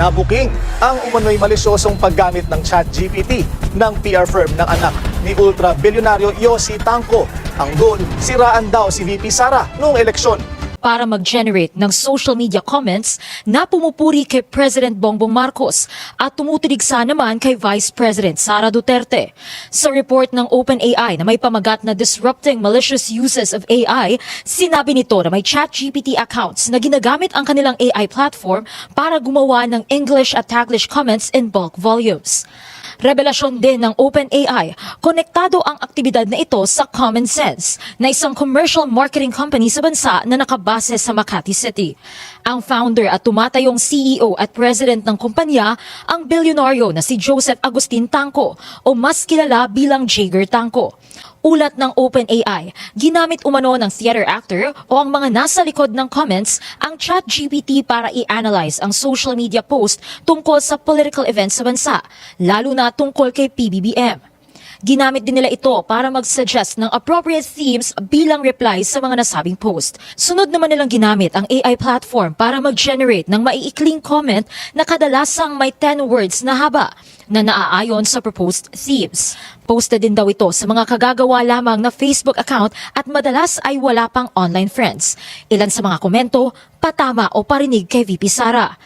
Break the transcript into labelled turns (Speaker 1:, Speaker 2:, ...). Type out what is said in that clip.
Speaker 1: Nabuking ang umano'y malisyosong paggamit ng ChatGPT ng PR firm ng anak ni ultra-bilyonaryo Yossi Tangko. Ang goal, siraan daw si VP Sara noong eleksyon.
Speaker 2: Para mag-generate ng social media comments na pumupuri kay President Bongbong Marcos at tumutuligsa naman kay Vice President Sara Duterte. Sa report ng OpenAI na may pamagat na disrupting malicious uses of AI, sinabi nito na may ChatGPT accounts na ginagamit ang kanilang AI platform para gumawa ng English at Taglish comments in bulk volumes. Revelasyon din ng OpenAI, konektado ang aktibidad na ito sa Common Sense, na isang commercial marketing company sa bansa na nakabase sa Makati City. Ang founder at tumatayong CEO at president ng kumpanya, ang bilyonaryo na si Joseph Agustin Tangko o mas kilala bilang Jager Tangko. Ulat ng OpenAI, ginamit umano ng theater actor o ang mga nasa likod ng comments ang ChatGPT para i-analyze ang social media post tungkol sa political events sa bansa, lalo na tungkol kay PBBM. Ginamit din nila ito para mag-suggest ng appropriate themes bilang reply sa mga nasabing post. Sunod naman nilang ginamit ang AI platform para mag-generate ng maiikling comment na kadalasang may 10 words na haba na naaayon sa proposed themes. Posted din daw ito sa mga kagagawa lamang na Facebook account at madalas ay wala pang online friends. Ilan sa mga komento, patama o parinig kay VP Sara.